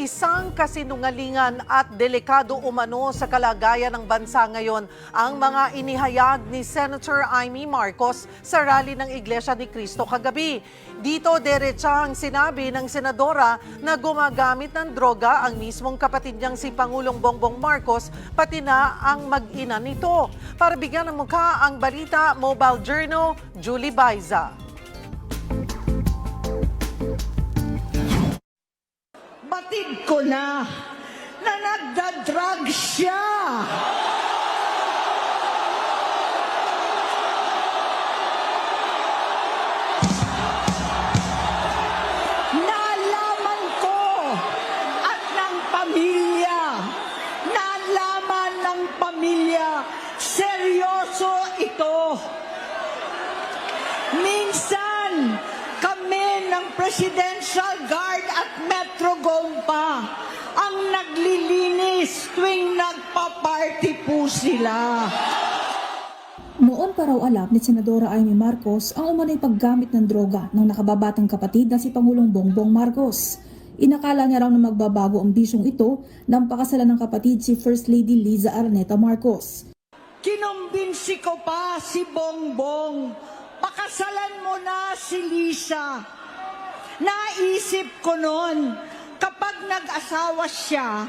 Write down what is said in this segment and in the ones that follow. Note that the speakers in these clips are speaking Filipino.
isang kasinungalingan at delikado umano sa kalagayan ng bansa ngayon ang mga inihayag ni Senator Amy Marcos sa rally ng Iglesia ni Cristo kagabi. Dito diretsahang sinabi ng senadora na gumagamit ng droga ang mismong kapatid niyang si Pangulong Bongbong Marcos pati na ang mag-ina nito. Para bigyan ng mukha ang balita, Mobile Journal, Julie Baiza. Batid ko na na nagda-drug siya. Presidential Guard at Metro Gompa ang naglilinis tuwing nagpa-party po sila. Noon pa raw alam ni Senadora Amy Marcos ang umanay paggamit ng droga ng nakababatang kapatid na si Pangulong Bongbong Marcos. Inakala niya raw na magbabago ang bisyong ito nang pakasalan ng kapatid si First Lady Liza Araneta Marcos. Kinumbinsi ko pa si Bongbong, pakasalan mo na si Lisa. Naisip ko noon, kapag nag-asawa siya,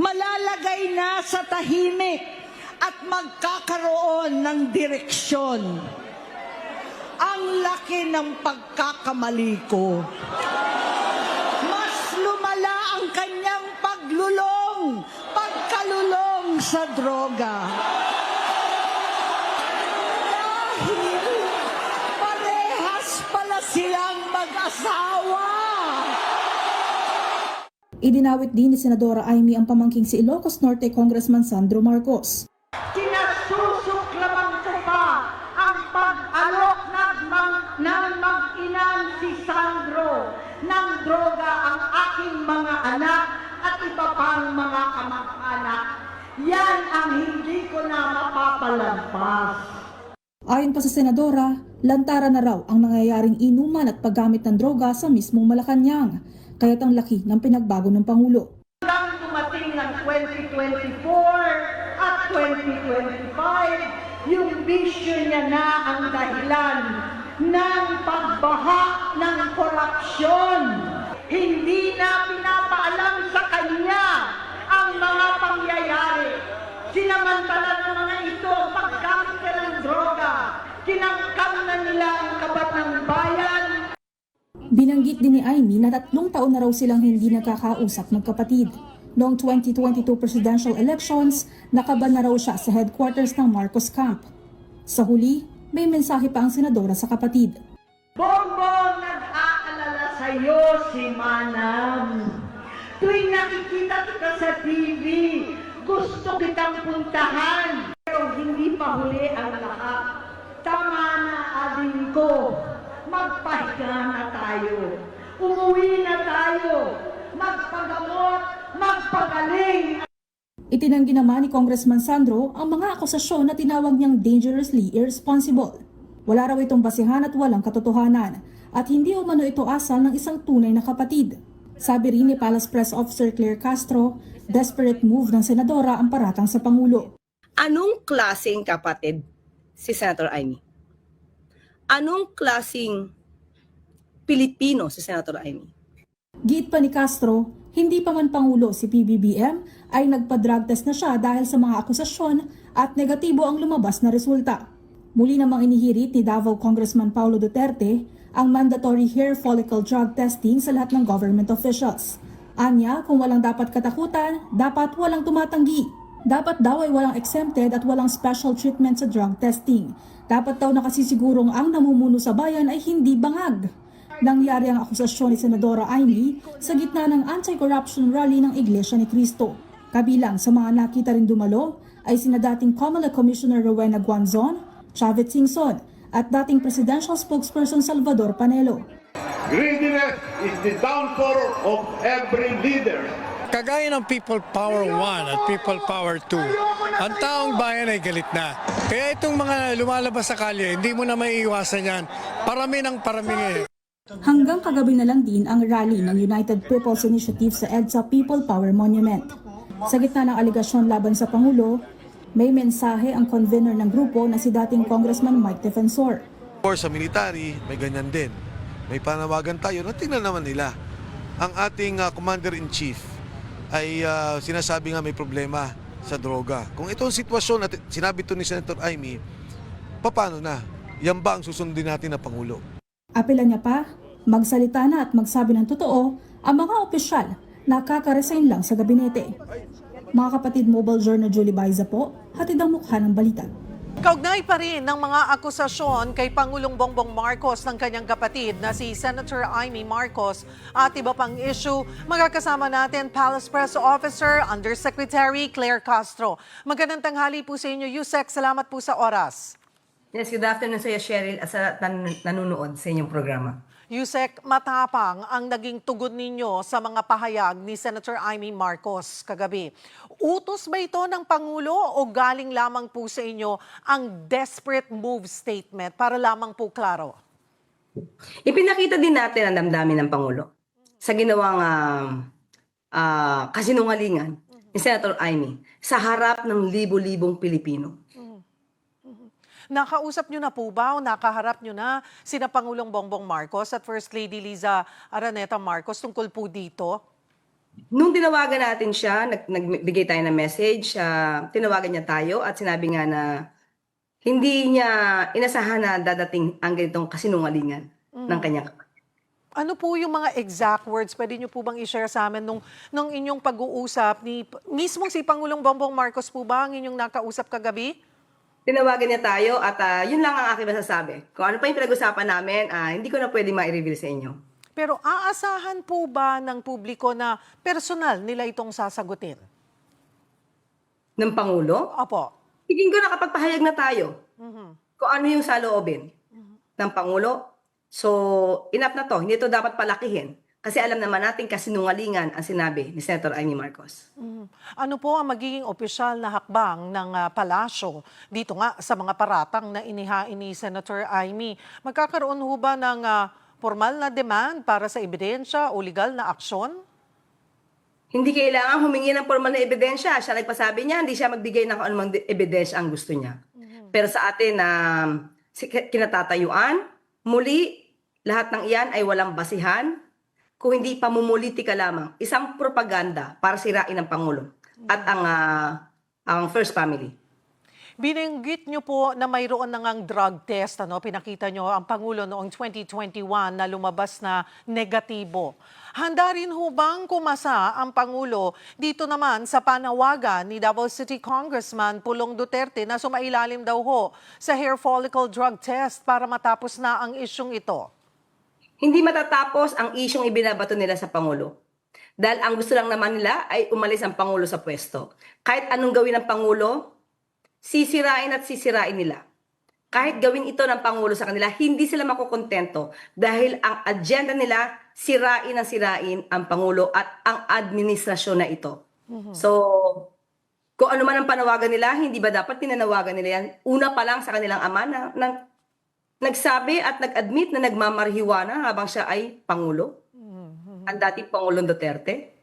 malalagay na sa tahimik at magkakaroon ng direksyon. Ang laki ng pagkakamali ko. Mas lumala ang kanyang paglulong, pagkalulong sa droga. Dahil parehas pala silang mag-asawa. Idinawit din ni Senadora Amy ang pamangking si Ilocos Norte Congressman Sandro Marcos. Kinasusuklaman ko pa ang pag-alok ng, ng mag-inang si Sandro ng droga ang aking mga anak at iba pang mga kamag-anak. Yan ang hindi ko na mapapalampas. Ayon pa sa Senadora, lantaran na raw ang nangyayaring inuman at paggamit ng droga sa mismong Malacanang, kaya't ang laki ng pinagbago ng Pangulo. Hanggang dumating ng 2024 at 2025, yung bisyo niya na ang dahilan ng pagbaha ng korupsyon. Hindi na pinapaalam sa kanya ang mga pangyayari. Sinamantala ng mga ito ang paggamit ka ng droga. Kinangkam na nila ang kabat ng bayan, Binanggit din ni Amy na tatlong taon na raw silang hindi nagkakausap magkapatid. Noong 2022 presidential elections, nakaban na raw siya sa headquarters ng Marcos Camp. Sa huli, may mensahe pa ang senadora sa kapatid. Bongbong, nag-aalala sa'yo si Manam. Tuwing nakikita kita sa TV, gusto kitang puntahan. Pero hindi pa huli ang lahat. Tama na, ading ko. Magpahinga na tayo. Umuwi na tayo. Magpagamot, magpagaling. Itinanggi naman ni Congressman Sandro ang mga akusasyon na tinawag niyang dangerously irresponsible. Wala raw itong basihan at walang katotohanan at hindi umano ito asal ng isang tunay na kapatid. Sabi rin ni Palace Press Officer Claire Castro, desperate move ng senadora ang paratang sa Pangulo. anong klaseng kapatid si Senator Amy? Anong klaseng Pilipino si Senator Amy? Giit pa ni Castro, hindi pa man Pangulo si PBBM ay nagpa-drug test na siya dahil sa mga akusasyon at negatibo ang lumabas na resulta. Muli namang inihirit ni Davao Congressman Paulo Duterte ang mandatory hair follicle drug testing sa lahat ng government officials. Anya, kung walang dapat katakutan, dapat walang tumatanggi. Dapat daw ay walang exempted at walang special treatment sa drug testing. Dapat daw nakasisigurong ang namumuno sa bayan ay hindi bangag. Nangyari ang akusasyon ni Senadora Amy sa gitna ng anti-corruption rally ng Iglesia ni Cristo. Kabilang sa mga nakita rin dumalo ay sina dating COMELEC Commissioner Rowena Guanzon, Chavez Singson at dating Presidential Spokesperson Salvador Panelo. Greediness is the downfall of every leader. Kagaya ng People Power 1 at People Power 2, ang taong bayan ay galit na. Kaya itong mga lumalabas sa kalye, hindi mo na maiiwasan yan. Parami ng parami eh. Hanggang kagabi na lang din ang rally ng United People's Initiative sa EDSA People Power Monument. Sa gitna ng aligasyon laban sa Pangulo, may mensahe ang convener ng grupo na si dating Congressman Mike Defensor. Or sa military, may ganyan din. May panawagan tayo na tingnan naman nila. Ang ating ah, commander-in-chief ay ah, sinasabi nga may problema sa droga. Kung ito ang sitwasyon at sinabi to ni Senator Amy, paano na? Yan ba ang susundin natin na Pangulo? Apela niya pa, magsalita na at magsabi ng totoo ang mga opisyal na kakaresign lang sa gabinete. Mga kapatid Mobile Journal Julie Baiza po, hatid ang mukha ng balita. Kaugnay pa rin ng mga akusasyon kay Pangulong Bongbong Marcos ng kanyang kapatid na si Senator Amy Marcos at iba pang issue, magkakasama natin Palace Press Officer Undersecretary Claire Castro. Magandang tanghali po sa inyo, Yusek. Salamat po sa oras. Yes, good afternoon sa iyo, Cheryl, at sa nan- nanonood sa inyong programa. Yusek, matapang ang naging tugon ninyo sa mga pahayag ni Senator Amy Marcos kagabi. Utos ba ito ng Pangulo o galing lamang po sa inyo ang desperate move statement para lamang po klaro? Ipinakita din natin ang damdamin ng Pangulo sa ginawang ah, ah, kasinungalingan ni Senator Amy sa harap ng libo-libong Pilipino. Nakausap nyo na po ba o nakaharap nyo na sina Pangulong Bongbong Marcos at First Lady Liza Araneta Marcos tungkol po dito? Nung tinawagan natin siya, nag, nagbigay tayo ng message, ah, tinawagan niya tayo at sinabi nga na hindi niya inasahan na dadating ang ganitong kasinungalingan ng kanyang. Ano po yung mga exact words? Pwede nyo po bang i-share sa amin nung, nung inyong pag-uusap ni mismong si Pangulong Bongbong Marcos po ba ang inyong nakausap kagabi? Tinawagan niya tayo at ah, yun lang ang aking masasabi. Kung ano pa yung pinag-usapan namin, ah, hindi ko na pwede ma-reveal sa inyo. Pero aasahan po ba ng publiko na personal nila itong sasagutin? Ng Pangulo, Opo. tingin ko nakapagpahayag na tayo kung ano yung saloobin ng Pangulo. So, enough na to. Hindi to dapat palakihin. Kasi alam naman natin kasinungalingan ang sinabi ni Senator Amy Marcos. Mhm. Ano po ang magiging opisyal na hakbang ng ah, palasyo dito nga sa mga paratang na inihain ni Senator Amy? Magkakaroon ho ba ng ah, formal na demand para sa ebidensya o legal na aksyon? Hindi kailangan humingi ng formal na ebidensya. Siya nagpasabi niya, hindi siya magbigay ng kung anumang de- ebidensya ang gusto niya. Pero sa atin na si- kinatatayuan, muli, lahat ng iyan ay walang basihan, kung hindi pamumulitika lamang, isang propaganda para sirain ang Pangulo at ang, ah, ang First Family. Binanggit nyo po na mayroon na ngang drug test. Ano? Pinakita nyo ang Pangulo noong 2021 na lumabas na negatibo. Handa rin ho bang kumasa ang Pangulo dito naman sa panawagan ni Davao City Congressman Pulong Duterte na sumailalim daw ho sa hair follicle drug test para matapos na ang isyong ito? Hindi matatapos ang isyong ibinabato nila sa Pangulo. Dahil ang gusto lang naman nila ay umalis ang Pangulo sa pwesto. Kahit anong gawin ng Pangulo, sisirain at sisirain nila. Kahit gawin ito ng Pangulo sa kanila, hindi sila makukontento dahil ang agenda nila, sirain ang sirain ang Pangulo at ang administrasyon na ito. So, kung ano man ang panawagan nila, hindi ba dapat tinanawagan nila yan? Una pa lang sa kanilang ama na, na nagsabi at nag-admit na nagmamarhiwana habang siya ay Pangulo. Ang dating Pangulong Duterte.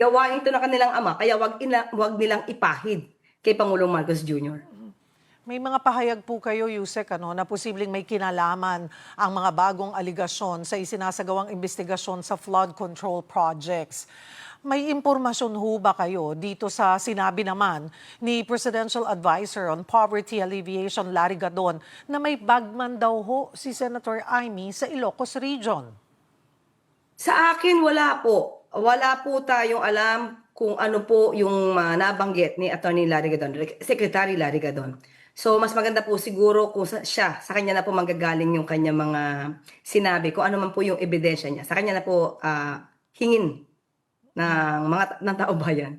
Gawain ito ng kanilang ama, kaya wag, ina, wag nilang ipahid kay Pangulong Marcos Jr. May mga pahayag po kayo, Yusek, ano, na posibleng may kinalaman ang mga bagong aligasyon sa isinasagawang investigasyon sa flood control projects. May impormasyon ho ba kayo dito sa sinabi naman ni Presidential Advisor on Poverty Alleviation Larry Gadon na may bagman daw ho si Senator Amy sa Ilocos Region? Sa akin, wala po. Wala po tayong alam kung ano po yung ah, nabanggit ni Attorney Larry Gadon, Secretary Larry Gadon. So, mas maganda po siguro kung sa, siya, sa kanya na po manggagaling yung kanya mga sinabi, kung ano man po yung ebidensya niya. Sa kanya na po ah, hingin ng mga ng tao bayan.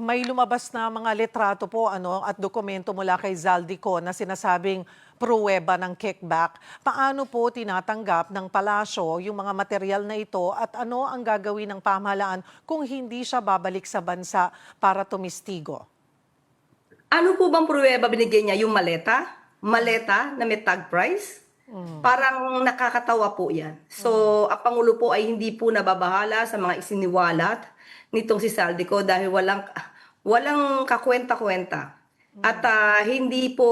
May lumabas na mga litrato po ano at dokumento mula kay Zaldico na sinasabing pruweba ng kickback. Paano po tinatanggap ng palasyo yung mga material na ito at ano ang gagawin ng pamahalaan kung hindi siya babalik sa bansa para tumistigo? Ano po bang pruweba binigay niya? Yung maleta? Maleta na may tag price? Parang nakakatawa po yan. So, ang Pangulo po ay hindi po nababahala sa mga isiniwalat nitong si Saldico dahil walang, walang kakwenta-kwenta. At ah, hindi po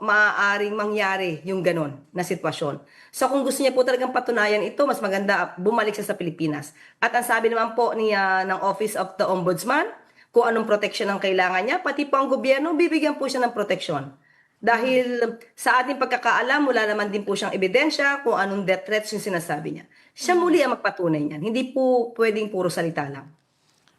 maaaring mangyari yung ganon na sitwasyon. So kung gusto niya po talagang patunayan ito, mas maganda bumalik siya sa Pilipinas. At ang sabi naman po ni, ah, ng Office of the Ombudsman, kung anong protection ang kailangan niya, pati po ang gobyerno, bibigyan po siya ng proteksyon. Dahil sa ating pagkakaalam, wala naman din po siyang ebidensya kung anong death threats yung sinasabi niya. Siya muli ang magpatunay niyan. Hindi po pwedeng puro salita lang.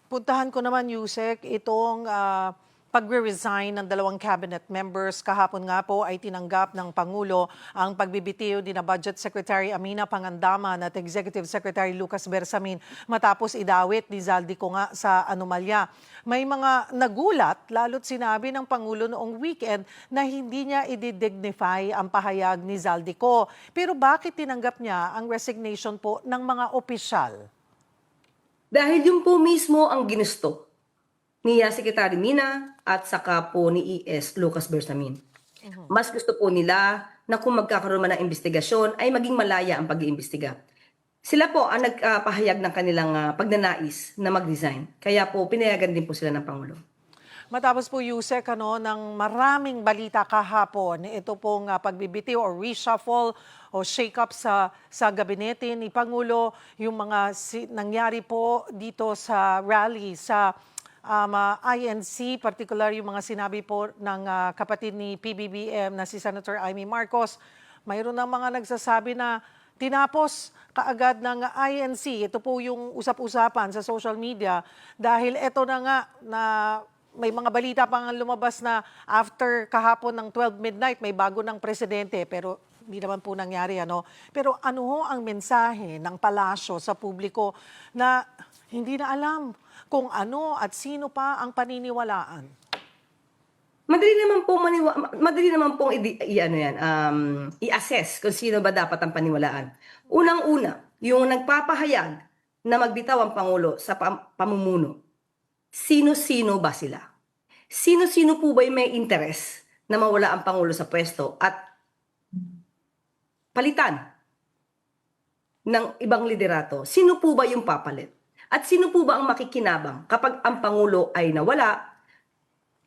Puntahan ko naman, Yusek, itong ah, pagre-resign ng dalawang cabinet members. Kahapon nga po ay tinanggap ng Pangulo ang pagbibitiw ni na Budget Secretary Amina Pangandaman at Executive Secretary Lucas Bersamin matapos idawit ni Zaldico nga sa anomalya. May mga nagulat, lalo't sinabi ng Pangulo noong weekend na hindi niya i-dignify ang pahayag ni Zaldico. Pero bakit tinanggap niya ang resignation po ng mga opisyal? Dahil yun po mismo ang ginusto ni uh, Secretary Mina at saka po ni ES Lucas Bersamin. Mas gusto po nila na kung magkakaroon man ng investigasyon ay maging malaya ang pag-iimbestiga. Sila po ang nagpahayag ng kanilang ah, pagnanais na mag-resign. Kaya po pinayagan din po sila ng Pangulo. Matapos po Yusek ano, ng maraming balita kahapon, ito pong uh, pagbibitiw o reshuffle o shake-up sa, sa gabinete ni Pangulo, yung mga si, nangyari po dito sa rally sa um, uh, INC, particular yung mga sinabi po ng uh, kapatid ni PBBM na si Senator Amy Marcos. Mayroon ng mga nagsasabi na tinapos kaagad ng INC. Ito po yung usap-usapan sa social media dahil ito na nga na may mga balita pa nga lumabas na after kahapon ng 12 midnight may bago ng presidente pero hindi naman po nangyari ano. Pero ano ho ang mensahe ng palasyo sa publiko na hindi na alam kung ano at sino pa ang paniniwalaan? Madali naman po maniwa, madali naman pong i, i- ano yan, um, i-assess kung sino ba dapat ang paniwalaan. Unang-una, yung nagpapahayag na magbitaw ang Pangulo sa pam- pamumuno. Sino-sino ba sila? Sino-sino po ba may interest na mawala ang Pangulo sa pwesto at palitan ng ibang liderato? Sino po ba yung papalit? At sino po ba ang makikinabang kapag ang Pangulo ay nawala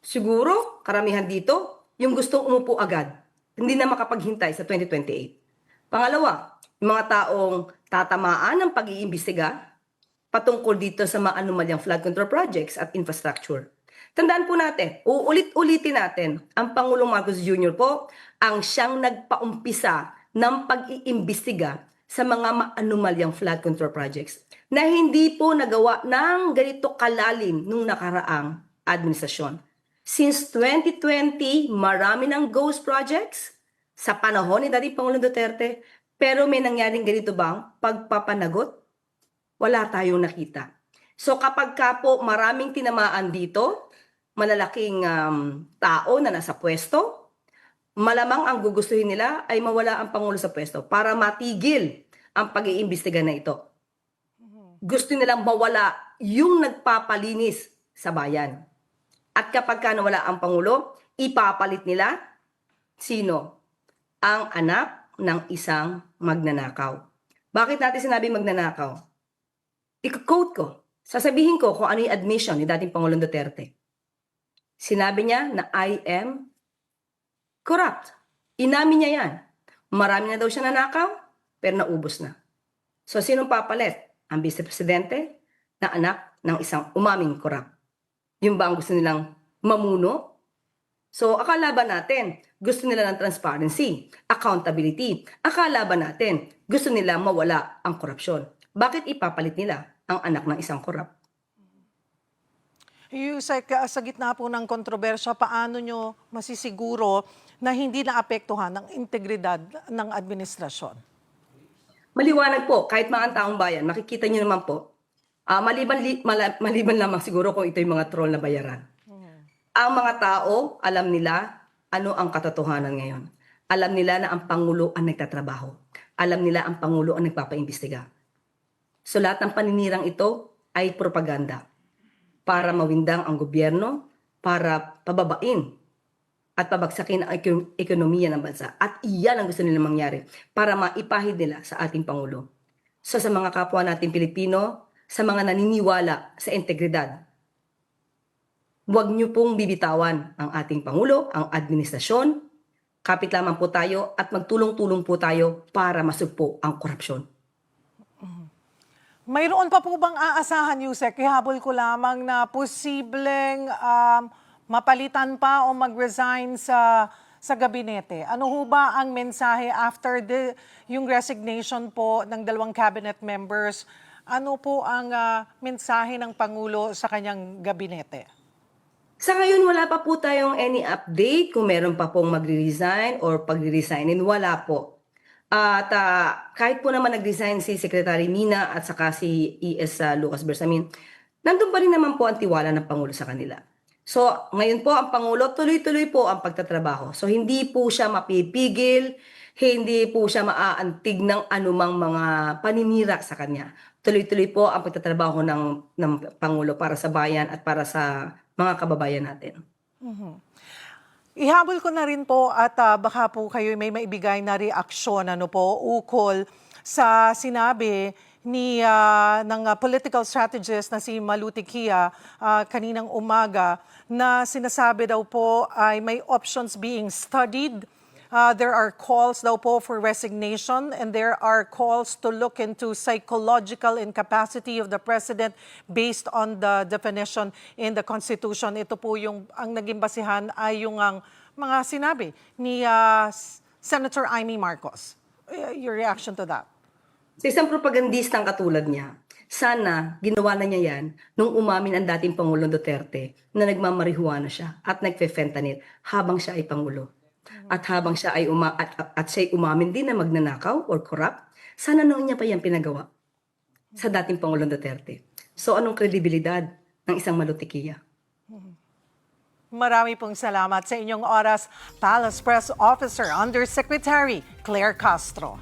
Siguro, karamihan dito, yung gustong umupo agad. Hindi na makapaghintay sa 2028. Pangalawa, yung mga taong tatamaan ng pag-iimbestiga patungkol dito sa mga anomalyang flood control projects at infrastructure. Tandaan po natin, uulit-ulitin natin, ang Pangulong Marcos Jr. po ang siyang nagpaumpisa ng pag-iimbestiga sa mga maanumalyang flood control projects na hindi po nagawa ng ganito kalalim nung nakaraang administrasyon. Since 2020, marami ng ghost projects sa panahon ni Dating Pangulong Duterte. Pero may nangyaring ganito bang pagpapanagot? Wala tayong nakita. So kapag ka po maraming tinamaan dito, malalaking um, tao na nasa pwesto, malamang ang gugustuhin nila ay mawala ang Pangulo sa pwesto para matigil ang pag-iimbestiga na ito. Gusto nilang mawala yung nagpapalinis sa bayan. At kapag ka nawala ang Pangulo, ipapalit nila sino? Ang anak ng isang magnanakaw. Bakit natin sinabi magnanakaw? Iko-quote ko. Sasabihin ko kung ano yung admission ni dating Pangulong Duterte. Sinabi niya na I am corrupt. Inamin niya yan. Marami na daw siya nanakaw, pero naubos na. So, sinong papalit? Ang Vice Presidente na anak ng isang umaming corrupt. Yung ba ang gusto nilang mamuno? So, akala ba natin gusto nila ng transparency, accountability? Akala ba natin gusto nila mawala ang korupsyon? Bakit ipapalit nila ang anak ng isang korap? Yusek, sa gitna po ng kontrobersya, paano nyo masisiguro na hindi naapektuhan ang integridad ng administrasyon? Maliwanag po, kahit mga taong bayan, makikita nyo naman po, ah, maliban, li- mala- maliban lamang siguro kung ito yung mga troll na bayaran. Ang mga tao, alam nila ano ang katotohanan ngayon. Alam nila na ang Pangulo ang nagtatrabaho. Alam nila ang Pangulo ang nagpapaimbestiga. So lahat ng paninirang ito ay propaganda para mawindang ang gobyerno, para pababain at pabagsakin ang ekon- ekonomiya ng bansa. At iyan ang gusto nila mangyari para maipahid nila sa ating Pangulo. So sa mga kapwa natin Pilipino, sa mga naniniwala sa integridad, huwag niyo pong bibitawan ang ating Pangulo, ang administrasyon. Kapit lamang po tayo at magtulong-tulong po tayo para masugpo ang korupsyon. Mayroon pa po bang aasahan, Yusek? Ihabol ko lamang na posibleng um, mapalitan pa o mag-resign sa sa gabinete. Ano ho ba ang mensahe after the yung resignation po ng dalawang cabinet members? Ano po ang ah, mensahe ng Pangulo sa kanyang gabinete? Sa ngayon, wala pa po tayong any update kung meron pa pong magre-resign or pagre-resignin. Wala po. At ah, kahit po naman nag-resign si Secretary Mina at saka si ES ah, Lucas Bersamin, nandun pa rin naman po ang tiwala ng Pangulo sa kanila. So, ngayon po ang Pangulo, tuloy-tuloy po ang pagtatrabaho. So, hindi po siya mapipigil, hindi po siya maaantig ng anumang mga paninira sa kanya. Tuloy-tuloy po ang pagtatrabaho ng, ng Pangulo para sa bayan at para sa mga kababayan natin. Ihabol ko na rin po at ah, baka po kayo may maibigay na reaksyon ano po ukol sa sinabi ni ah, ng ah, political strategist na si Maluti Kia ah, kaninang umaga na sinasabi daw po ay may options being studied Uh, there are calls daw po for resignation and there are calls to look into psychological incapacity of the president based on the definition in the Constitution. Ito po yung ang naging basihan ay yung ang mga sinabi ni uh, Senator Amy Marcos. Uh, Your reaction to that? Sa isang propagandistang katulad niya, sana ginawa na niya yan nung umamin ang dating Pangulong Duterte na nagmamarihuana siya at nagfe-fentanyl habang siya ay Pangulo. At habang siya ay uma at, at, at siya ay umamin din na magnanakaw or corrupt, sana noon niya pa yan pinagawa sa dating Pangulong Duterte. So anong kredibilidad ng isang malutikiya? Marami pong salamat sa inyong oras, Palace Press Officer Undersecretary Claire Castro.